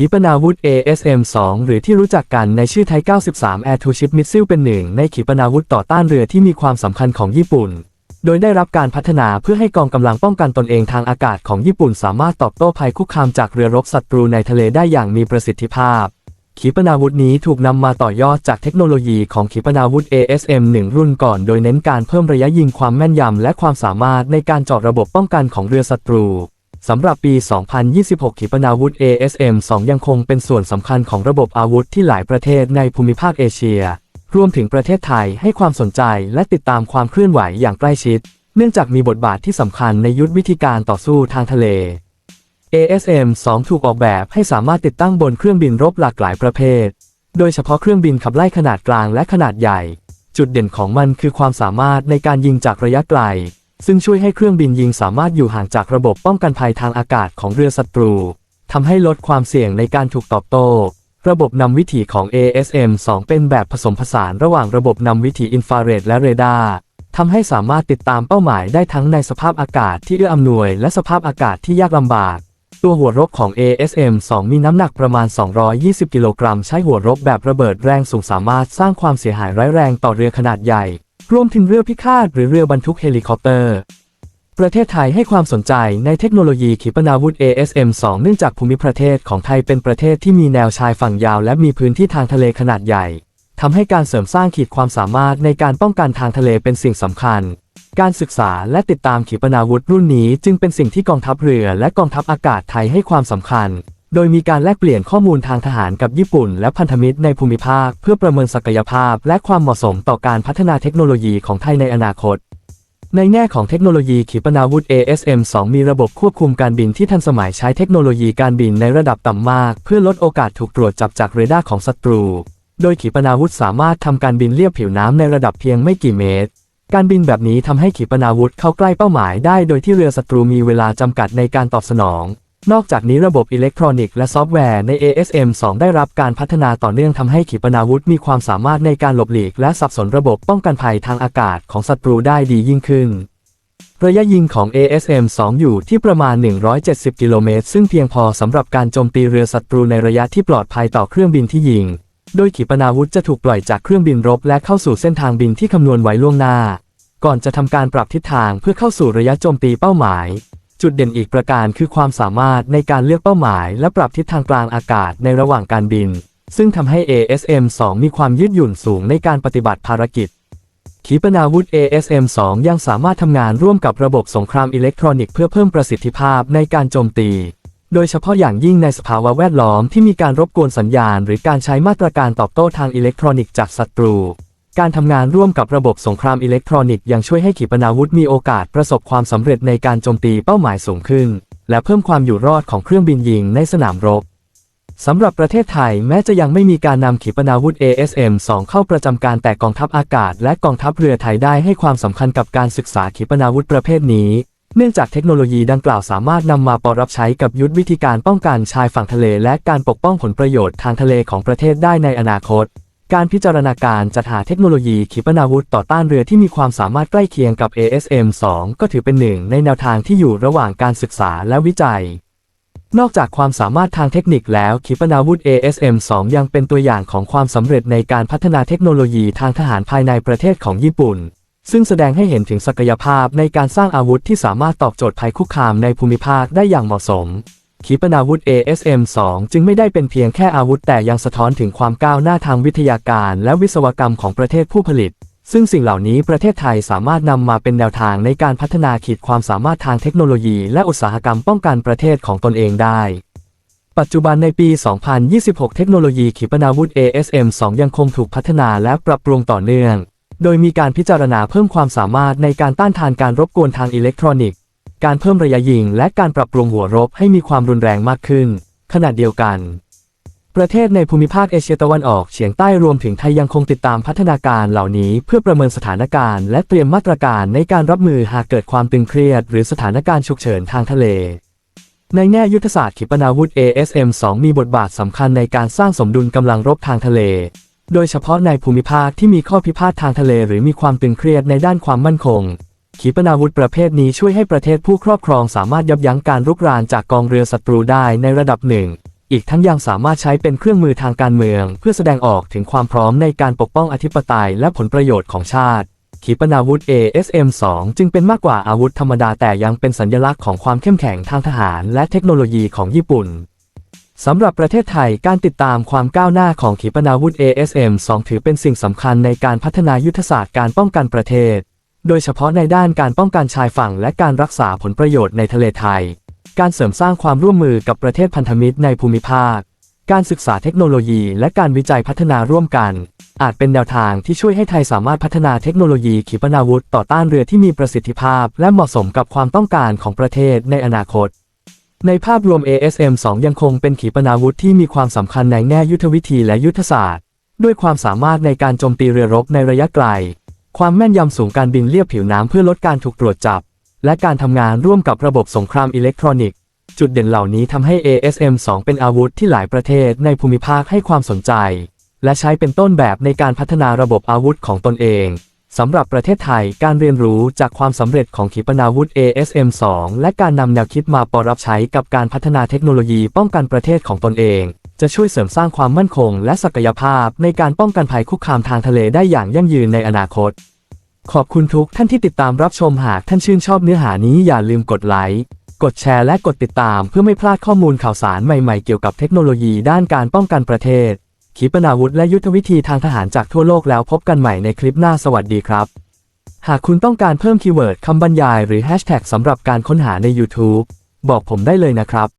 ขีปนาวุธ ASM-2 หรือที่รู้จักกันในชื่อไทย 93 Air to Ship Missile เป็นหนึ่งในขีปนาวุธต่อต้านเรือที่มีความสำคัญของญี่ปุ่น โดยได้รับการพัฒนาเพื่อให้กองกำลังป้องกันตนเองทางอากาศของญี่ปุ่น สามารถตอบโต้ภัยคุกคามจากเรือรบศัตรูในทะเลได้อย่างมีประสิทธิภาพ ขีปนาวุธนี้ถูกนำมาต่อยอดจากเทคโนโลยีของขีปนาวุธ ASM-1 รุ่นก่อน โดยเน้นการเพิ่มระยะยิงความแม่นยำและความสามารถในการจาะระบบป้องกันของเรือศัตรู สำหรับปี 2026 ขีปนาวุธ ASM-2 ยังคงเป็นส่วนสำคัญของระบบอาวุธที่หลายประเทศในภูมิภาคเอเชีย รวมถึงประเทศไทยให้ความสนใจและติดตามความเคลื่อนไหวอย่างใกล้ชิด เนื่องจากมีบทบาทที่สำคัญในยุทธวิธีการต่อสู้ทางทะเล ASM-2 ถูกออกแบบให้สามารถติดตั้งบนเครื่องบินรบหลากหลายประเภท โดยเฉพาะเครื่องบินขับไล่ขนาดกลางและขนาดใหญ่ จุดเด่นของมันคือความสามารถในการยิงจากระยะไกล ซึ่งช่วยให้เครื่องบินยิงสามารถอยู่ห่างจากระบบป้องกันภัยทางอากาศของเรือศัตรู ทำให้ลดความเสี่ยงในการถูกตอบโต้ ระบบนำวิถีของ ASM-2 เป็นแบบผสมผสานระหว่างระบบนำวิถีอินฟราเรดและเรดาร์ทำให้สามารถติดตามเป้าหมายได้ทั้งในสภาพอากาศที่เอื้ออำนวย และสภาพอากาศที่ยากลำบาก ตัวหัวรบของ ASM-2 มีน้ำหนักประมาณ 220 กิโลกรัม ใช้หัวรบแบบระเบิดแรงสูงสามารถสร้างความเสียหายร้ายแรงต่อเรือขนาดใหญ่ รวมถึงเรือพิฆาตหรือเรือบรรทุกเฮลิคอปเตอร์ ประเทศไทยให้ความสนใจในเทคโนโลยีขีปนาวุธ ASM-2 เนื่องจากภูมิประเทศของไทยเป็นประเทศที่มีแนวชายฝั่งยาว และมีพื้นที่ทางทะเลขนาดใหญ่ทำให้การเสริมสร้างขีดความสามารถในการป้องกันทางทะเลเป็นสิ่งสำคัญ การศึกษาและติดตามขีปนาวุธรุ่นนี้จึงเป็นสิ่งที่กองทัพเรือและกองทัพอากาศไทยให้ความสำคัญ โดยมีการแลกเปลี่ยนข้อมูลทางทหารกับญี่ปุ่น และพันธมิตรในภูมิภาค เพื่อประเมินศักยภาพ และความเหมาะสมต่อการพัฒนาเทคโนโลยีของไทยในอนาคต ในแง่ของเทคโนโลยีขีปนาวุธ ASM-2 มีระบบควบคุมการบินที่ทันสมัยใช้เทคโนโลยีการบินในระดับต่ำมาก เพื่อลดโอกาสถูกตรวจจับจากเรดาร์ของศัตรู โดยขีปนาวุธสามารถทำการบินเลียบผิวน้ำในระดับเพียงไม่กี่เมตรการบินแบบนี้ทำให้ขีปนาวุธเข้าใกล้เป้าหมายได้โดยที่เรือศัตรูมีเวลาจำกัดในการตอบสนอง นอกจากนี้ระบบอิเล็กทรอนิกส์และซอฟต์แวร์ใน ASM-2 ได้รับการพัฒนาต่อเนื่องทำให้ขีปนาวุธมีความสามารถในการหลบหลีก และสับสนระบบป้องกันภัยทางอากาศของศัตรูได้ดียิ่งขึ้น ระยะยิงของ ASM-2 อยู่ที่ประมาณ 170 กิโลเมตร ซึ่งเพียงพอสำหรับการโจมตีเรือศัตรูในระยะที่ปลอดภัยต่อเครื่องบินที่ยิง โดยขีปนาวุธจะถูกปล่อยจากเครื่องบินรบ และเข้าสู่เส้นทางบินที่คำนวณไว้ล่วงหน้า ก่อนจะทำการปรับทิศทางเพื่อเข้าสู่ระยะโจมตีเป้าหมาย จุดเด่นอีกประการคือความสามารถในการเลือกเป้าหมาย และปรับทิศทางกลางอากาศในระหว่างการบิน ซึ่งทำให้ ASM-2 มีความยืดหยุ่นสูงในการปฏิบัติภารกิจ ขีปนาวุธ ASM-2 ยังสามารถทำงานร่วมกับระบบสงครามอิเล็กทรอนิกส์เพื่อเพิ่มประสิทธิภาพในการโจมตี โดยเฉพาะอย่างยิ่งในสภาวะแวดล้อมที่มีการรบกวนสัญญาณ หรือการใช้มาตรการตอบโต้ทางอิเล็กทรอนิกส์จากศัตรู การทำงานร่วมกับระบบสงครามอิเล็กทรอนิกส์ยังช่วยให้ขีปนาวุธมีโอกาสประสบความสำเร็จในการโจมตีเป้าหมายสูงขึ้น และเพิ่มความอยู่รอดของเครื่องบินยิงในสนามรบสำหรับประเทศไทยแม้จะยังไม่มีการนำขีปนาวุธ ASM-2 เข้าประจำการแต่กองทัพอากาศ และกองทัพเรือไทยได้ให้ความสำคัญกับการศึกษาขีปนาวุธประเภทนี้ เนื่องจากเทคโนโลยีดังกล่าวสามารถนำมาปรับใช้กับยุทธวิธีการป้องกันชายฝั่งทะเล และการปกป้องผลประโยชน์ทางทะเลของประเทศได้ในอนาคต การพิจารณาการจัดหาเทคโนโลยีขีปนาวุธต่อต้านเรือที่มีความสามารถใกล้เคียงกับ ASM-2 ก็ถือเป็นหนึ่งในแนวทางที่อยู่ระหว่างการศึกษาและวิจัย นอกจากความสามารถทางเทคนิคแล้วขีปนาวุธ ASM-2 ยังเป็นตัวอย่างของความสำเร็จในการพัฒนาเทคโนโลยีทางทหารภายในประเทศของญี่ปุ่น ซึ่งแสดงให้เห็นถึงศักยภาพในการสร้างอาวุธที่สามารถตอบโจทย์ภัยคุกคามในภูมิภาคได้อย่างเหมาะสม ขีปนาวุธ ASM-2 จึงไม่ได้เป็นเพียงแค่อาวุธแต่ยังสะท้อนถึงความก้าวหน้าทางวิทยาการและวิศวกรรมของประเทศผู้ผลิต ซึ่งสิ่งเหล่านี้ประเทศไทยสามารถนำมาเป็นแนวทางในการพัฒนาขีดความสามารถทางเทคโนโลยีและอุตสาหกรรมป้องกันประเทศของตนเองได้ ปัจจุบันในปี 2026 เทคโนโลยีขีปนาวุธ ASM-2 ยังคงถูกพัฒนาและปรับปรุงต่อเนื่อง โดยมีการพิจารณาเพิ่มความสามารถในการต้านทานการรบกวนทางอิเล็กทรอนิกส์ การเพิ่มระยะยิงและการปรับปรุงหัวรบให้มีความรุนแรงมากขึ้น ขณะเดียวกัน ประเทศในภูมิภาคเอเชียตะวันออกเฉียงใต้รวมถึงไทยยังคงติดตามพัฒนาการเหล่านี้เพื่อประเมินสถานการณ์และเตรียมมาตรการในการรับมือหากเกิดความตึงเครียด หรือสถานการณ์ฉุกเฉินทางทะเลในแง่ยุทธศาสตร์ขีปนาวุธ ASM-2 มีบทบาทสำคัญในการสร้างสมดุลกำลังรบทางทะเล โดยเฉพาะในภูมิภาคที่มีข้อพิพาททางทะเล หรือมีความตึงเครียดในด้านความมั่นคง ขีปนาวุธประเภทนี้ช่วยให้ประเทศผู้ครอบครองสามารถยับยั้งการรุกรานจากกองเรือศัตรูได้ในระดับหนึ่ง อีกทั้งยังสามารถใช้เป็นเครื่องมือทางการเมือง เพื่อแสดงออกถึงความพร้อมในการปกป้องอธิปไตยและผลประโยชน์ของชาติ ขีปนาวุธ ASM-2 จึงเป็นมากกว่าอาวุธธรรมดาแต่ยังเป็นสัญลักษณ์ของความเข้มแข็งทางทหารและเทคโนโลยีของญี่ปุ่นสำหรับประเทศไทยการติดตามความก้าวหน้าของขีปนาวุธ ASM-2 ถือเป็นสิ่งสำคัญในการพัฒนายุทธศาสตร์การป้องกันประเทศ โดยเฉพาะในด้านการป้องกันชายฝั่งและการรักษาผลประโยชน์ในทะเลไทย การเสริมสร้างความร่วมมือกับประเทศพันธมิตรในภูมิภาค การศึกษาเทคโนโลยี และการวิจัยพัฒนาร่วมกัน อาจเป็นแนวทางที่ช่วยให้ไทยสามารถพัฒนาเทคโนโลยีขีปนาวุธต่อต้านเรือที่มีประสิทธิภาพ และเหมาะสมกับความต้องการของประเทศในอนาคตในภาพรวม ASM-2 ยังคงเป็นขีปนาวุธที่มีความสำคัญในแง่ยุทธวิธีและยุทธศาสตร์ ด้วยความสามารถในการโจมตีเรือรบในระยะไกล ความแม่นยำสูงการบินเลียบผิวน้ำเพื่อลดการถูกตรวจจับ และการทำงานร่วมกับระบบสงครามอิเล็กทรอนิกส์จุดเด่นเหล่านี้ทำให้ ASM-2 เป็นอาวุธที่หลายประเทศในภูมิภาคให้ความสนใจ และใช้เป็นต้นแบบในการพัฒนาระบบอาวุธของตนเองสำหรับประเทศไทยการเรียนรู้จากความสำเร็จของขีปนาวุธ ASM-2 และการนำแนวคิดมาปรับใช้กับการพัฒนาเทคโนโลยีป้องกันประเทศของตนเอง จะช่วยเสริมสร้างความมั่นคง และศักยภาพในการป้องกันภัยคุกคามทางทะเลได้อย่างยั่งยืนในอนาคต ขอบคุณทุกท่านที่ติดตามรับชมหากท่านชื่นชอบเนื้อหานี้อย่าลืมกดไลค์กดแชร์และกดติดตามเพื่อไม่พลาดข้อมูลข่าวสารใหม่ๆเกี่ยวกับเทคโนโลยีด้านการป้องกันประเทศ ขีปนาวุธและยุทธวิธีทางทหารจากทั่วโลกแล้วพบกันใหม่ในคลิปหน้าสวัสดีครับ หากคุณต้องการเพิ่มคีย์เวิร์ดคำบรรยายหรือแฮชแท็กสำหรับการค้นหาใน YouTube บอกผมได้เลยนะครับ